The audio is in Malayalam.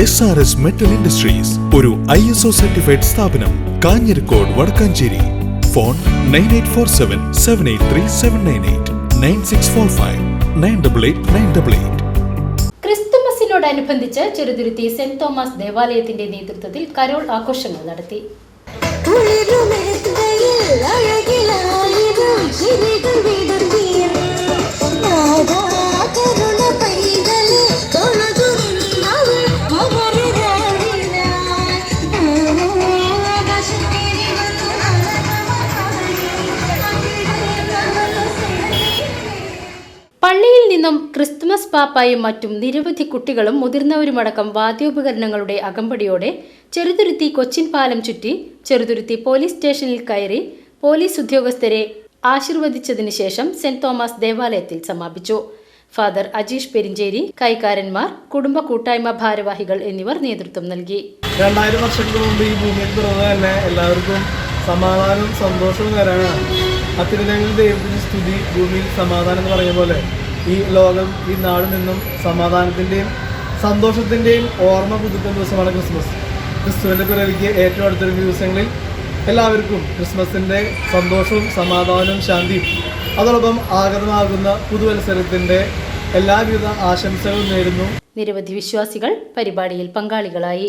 S R S metal industries ഒരു ഐ എസ് ഒ സർട്ടിഫൈഡ് സ്ഥാപനം Kanjirakode Vadakkanchery. Phone nine eight four seven seven eight three seven nine eight nine six four five nine double eight nine double eight ക്രിസ്തുമസിനോടനുബന്ധിച്ച് ചെറുതുരുത്തി സെന്റ് തോമസ് ദേവാലയത്തിന്റെ നേതൃത്വത്തിൽ കരോൾ ആഘോഷങ്ങൾ നടത്തി. നിന്നും ക്രിസ്തുമസ് പാപ്പായും മറ്റും നിരവധി കുട്ടികളും മുതിർന്നവരുമടക്കം വാദ്യോപകരണങ്ങളുടെ അകമ്പടിയോടെ ചെറുതുരുത്തി കൊച്ചിൻ പാലം ചുറ്റി ചെറുതുരുത്തി പോലീസ് സ്റ്റേഷനിൽ കയറി പോലീസ് ഉദ്യോഗസ്ഥരെ ആശീർവദിച്ചതിനു ശേഷം സെന്റ് തോമസ് ദേവാലയത്തിൽ സമാപിച്ചു. ഫാദർ അജീഷ് പെരിഞ്ചേരി കൈക്കാരന്മാർ കുടുംബ കൂട്ടായ്മ ഭാരവാഹികൾ എന്നിവർ നേതൃത്വം നൽകി. രണ്ടായിരം വർഷങ്ങൾക്ക് മുമ്പ് ഈ ഭൂമിയിൽ പിറന്നത് തന്നെ എല്ലാവർക്കും സമാധാനവും സന്തോഷവും തരാനാണ് അത്യുന്നതങ്ങളിൽ ദൈവത്തിന് സ്തുതി ഭൂമിയിൽ സമാധാനം എന്ന് പറയുന്ന പോലെ ഈ ലോകം ഈ നാടിൽ നിന്നും സമാധാനത്തിന്റെയും സന്തോഷത്തിന്റെയും ഓർമ്മ പുതുക്കുന്ന ദിവസമാണ് ക്രിസ്മസ്. ക്രിസ്തുവിന്റെ പിറവിക്ക് ഏറ്റവും അടുത്തൊരു ദിവസങ്ങളിൽ എല്ലാവർക്കും ക്രിസ്മസിന്റെ സന്തോഷവും സമാധാനവും ശാന്തിയും. അതോടൊപ്പം ആഗതമാകുന്ന പുതുവത്സരത്തിന്റെ എല്ലാവിധ ആശംസകളും നേരുന്നു. നിരവധി വിശ്വാസികൾ പരിപാടിയിൽ പങ്കാളികളായി.